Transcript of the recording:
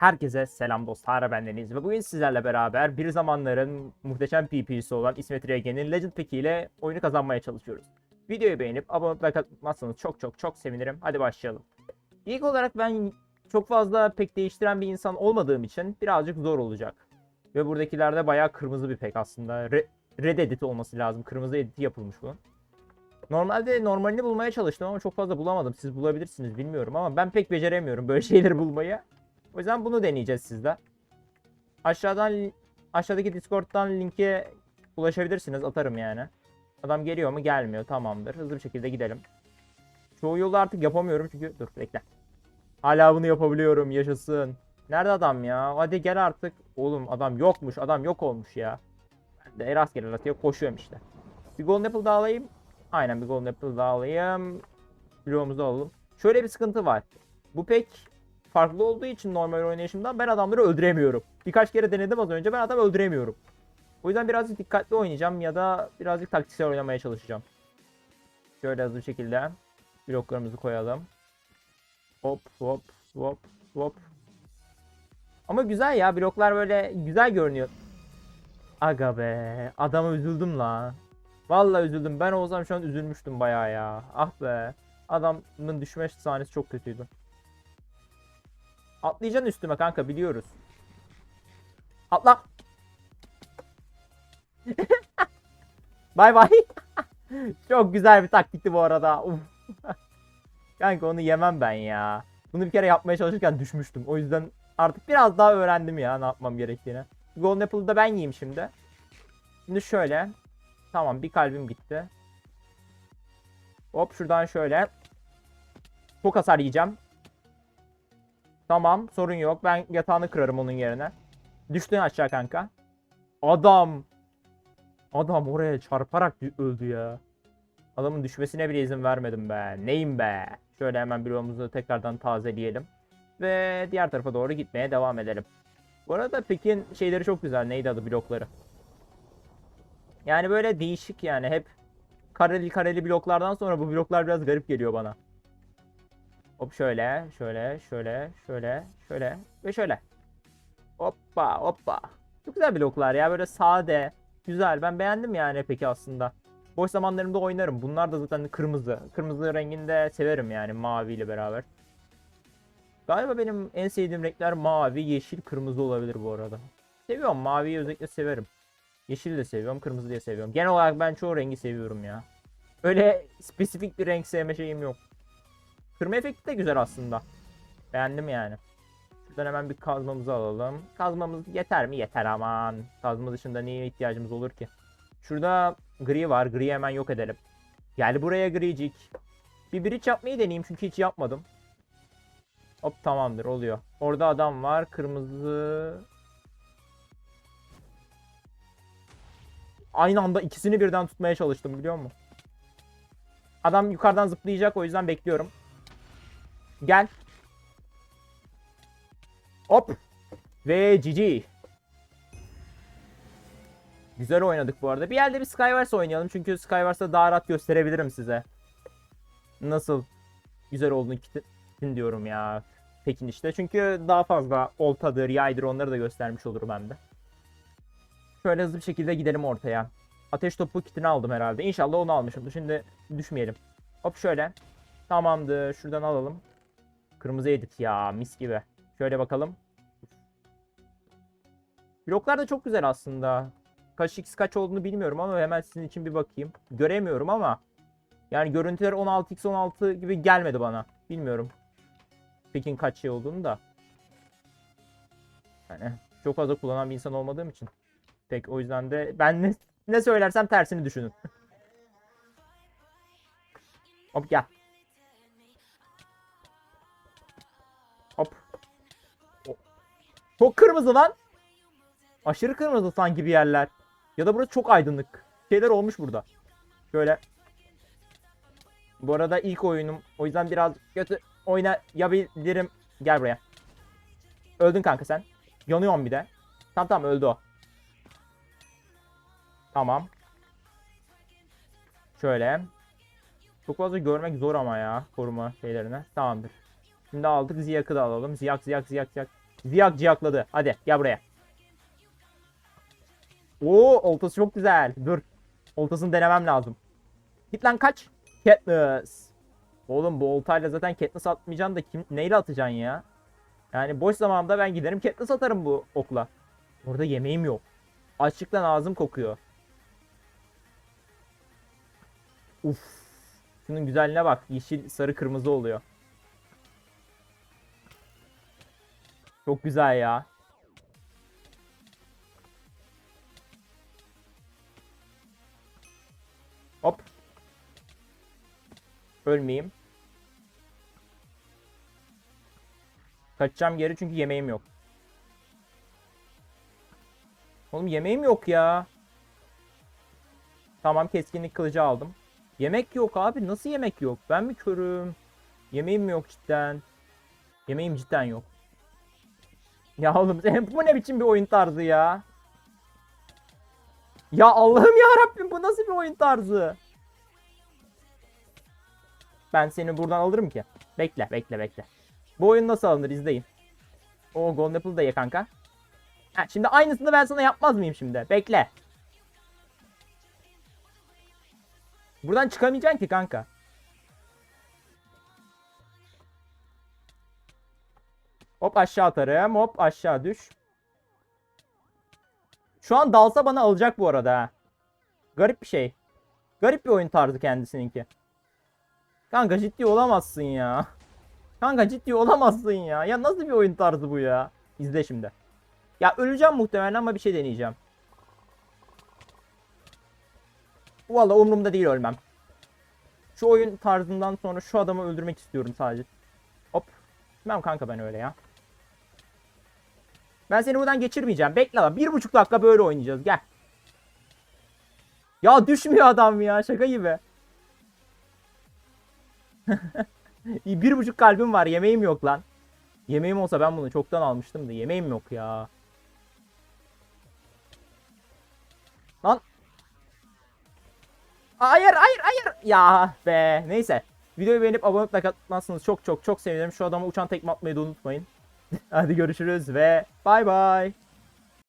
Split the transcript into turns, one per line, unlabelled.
Herkese selam dostlar bendeniz ve bugün sizlerle beraber bir zamanların muhteşem PP'si olan İsmet Regen'in Legend Pick ile oyunu kazanmaya çalışıyoruz. Videoyu beğenip abone atmazsanız çok çok çok sevinirim. Hadi başlayalım. İlk olarak ben çok fazla pek değiştiren bir insan olmadığım için birazcık zor olacak. Ve buradakilerde bayağı kırmızı bir pek aslında. Re- Red edit olması lazım. Kırmızı editi yapılmış bunun. Normalde normalini bulmaya çalıştım ama çok fazla bulamadım. Siz bulabilirsiniz bilmiyorum ama ben pek beceremiyorum böyle şeyleri bulmayı. O yüzden bunu deneyeceğiz sizle. Aşağıdan aşağıdaki Discord'dan linke ulaşabilirsiniz. Atarım yani. Adam geliyor mu? Gelmiyor. Tamamdır. Hızlı bir şekilde gidelim. Çoğu yolu artık yapamıyorum çünkü dur bekle. Hala bunu yapabiliyorum. Yaşasın. Nerede adam ya? Hadi gel artık. Oğlum adam yokmuş. Adam yok olmuş ya. Ben de rastgele rastgele koşuyorum işte. Bir Golden Apple daha alayım. Aynen bir Golden Apple daha alayım. Bloğumuzu alalım. Şöyle bir sıkıntı var. Bu pek farklı olduğu için normal oynayışımdan ben adamları öldüremiyorum. Birkaç kere denedim az önce ben adam öldüremiyorum. O yüzden birazcık dikkatli oynayacağım ya da birazcık taktiksel oynamaya çalışacağım. Şöyle hızlı bir şekilde bloklarımızı koyalım. Hop hop hop hop. Ama güzel ya bloklar böyle güzel görünüyor. Aga be adama üzüldüm la. Vallahi üzüldüm. Ben olsam şu an üzülmüştüm bayağı ya. Ah be. Adamın düşme sahnesi çok kötüydü. Atlayacaksın üstüme kanka biliyoruz. Atla. bay bay. Çok güzel bir taktikti bu arada. Kanka onu yemem ben ya. Bunu bir kere yapmaya çalışırken düşmüştüm. O yüzden artık biraz daha öğrendim ya ne yapmam gerektiğini. Golden Apple'ı da ben yiyeyim şimdi. Şimdi şöyle. Tamam bir kalbim gitti. Hop şuradan şöyle. Çok hasar yiyeceğim. Tamam sorun yok. Ben yatağını kırarım onun yerine. Düştün aşağı kanka. Adam. Adam oraya çarparak öldü ya. Adamın düşmesine bile izin vermedim be. Neyim be. Şöyle hemen bloğumuzu tekrardan tazeleyelim. Ve diğer tarafa doğru gitmeye devam edelim. Bu arada Pekin şeyleri çok güzel. Neydi adı blokları? Yani böyle değişik yani. Hep kareli kareli bloklardan sonra bu bloklar biraz garip geliyor bana. Hop şöyle, şöyle, şöyle, şöyle, şöyle ve şöyle. Hoppa, hoppa. Çok güzel bloklar ya böyle sade, güzel. Ben beğendim yani peki aslında. Boş zamanlarımda oynarım. Bunlar da zaten kırmızı. Kırmızı renginde severim yani maviyle beraber. Galiba benim en sevdiğim renkler mavi, yeşil, kırmızı olabilir bu arada. Seviyorum maviyi özellikle severim. Yeşili de seviyorum, kırmızı diye seviyorum. Genel olarak ben çoğu rengi seviyorum ya. Öyle spesifik bir renk sevme şeyim yok. Kırma efekti de güzel aslında. Beğendim yani. Şuradan hemen bir kazmamızı alalım. Kazmamız yeter mi? Yeter aman. Kazma dışında neye ihtiyacımız olur ki? Şurada gri var. Gri'yi hemen yok edelim. Gel buraya gricik. Bir bridge yapmayı deneyeyim çünkü hiç yapmadım. Hop tamamdır oluyor. Orada adam var. Kırmızı. Aynı anda ikisini birden tutmaya çalıştım biliyor musun? Adam yukarıdan zıplayacak o yüzden bekliyorum. Gel. Hop. Ve GG. Güzel oynadık bu arada. Bir yerde bir Skywars oynayalım. Çünkü Skywars'ta daha rahat gösterebilirim size. Nasıl güzel olduğunu kitin diyorum ya. Pekin işte. Çünkü daha fazla oltadır, yaydır onları da göstermiş olurum hem de. Şöyle hızlı bir şekilde gidelim ortaya. Ateş topu kitini aldım herhalde. İnşallah onu almışımdır. Şimdi düşmeyelim. Hop şöyle. Tamamdır. Şuradan alalım. Kırmızı edit ya mis gibi. Şöyle bakalım. Bloklar da çok güzel aslında. Kaç x kaç olduğunu bilmiyorum ama hemen sizin için bir bakayım. Göremiyorum ama yani görüntüler 16x 16 gibi gelmedi bana. Bilmiyorum. Pekin kaç şey olduğunu da. Yani çok fazla kullanan bir insan olmadığım için. Pek o yüzden de ben ne, ne söylersem tersini düşünün. Hop gel. Çok kırmızı lan. Aşırı kırmızı sanki bir yerler. Ya da burası çok aydınlık. Şeyler olmuş burada. Şöyle. Bu arada ilk oyunum. O yüzden biraz kötü oynayabilirim. Gel buraya. Öldün kanka sen. Yanıyorsun bir de. Tamam tamam öldü o. Tamam. Şöyle. Çok fazla görmek zor ama ya koruma şeylerine. Tamamdır. Şimdi aldık Ziyak'ı da alalım. Ziyak ziyak ziyak ziyak. Ziyak ciyakladı. Hadi gel buraya. Oo oltası çok güzel. Dur. Oltasını denemem lazım. Git lan kaç. Katniss. Oğlum bu oltayla zaten Katniss atmayacaksın da kim, neyle atacaksın ya? Yani boş zamanımda ben giderim Katniss atarım bu okla. Orada yemeğim yok. Açlıktan ağzım kokuyor. Uf. Şunun güzelliğine bak. Yeşil, sarı, kırmızı oluyor. Çok güzel ya. Hop. Ölmeyeyim. Kaçacağım geri çünkü yemeğim yok. Oğlum yemeğim yok ya. Tamam keskinlik kılıcı aldım. Yemek yok abi. Nasıl yemek yok? Ben mi körüm? Yemeğim mi yok cidden? Yemeğim cidden yok. Ya oğlum bu ne biçim bir oyun tarzı ya? Ya Allah'ım ya Rabbim bu nasıl bir oyun tarzı? Ben seni buradan alırım ki. Bekle bekle bekle. Bu oyun nasıl alınır izleyin. O Golden Apple da ye kanka. Ha, şimdi aynısını ben sana yapmaz mıyım şimdi? Bekle. Buradan çıkamayacaksın ki kanka. Hop aşağı atarım. Hop aşağı düş. Şu an dalsa bana alacak bu arada. Garip bir şey. Garip bir oyun tarzı kendisininki. Kanka ciddi olamazsın ya. Kanka ciddi olamazsın ya. Ya nasıl bir oyun tarzı bu ya? İzle şimdi. Ya öleceğim muhtemelen ama bir şey deneyeceğim. Valla umurumda değil ölmem. Şu oyun tarzından sonra şu adamı öldürmek istiyorum sadece. Hop. Bilmem kanka ben öyle ya. Ben seni buradan geçirmeyeceğim. Bekle lan. Bir buçuk dakika böyle oynayacağız. Gel. Ya düşmüyor adam ya. Şaka gibi. bir buçuk kalbim var. Yemeğim yok lan. Yemeğim olsa ben bunu çoktan almıştım da. Yemeğim yok ya. Lan. Hayır hayır hayır. Ya be. Neyse. Videoyu beğenip abone olup like atmazsanız çok çok çok sevinirim. Şu adama uçan tekme atmayı da unutmayın. Hadi görüşürüz ve bay bay.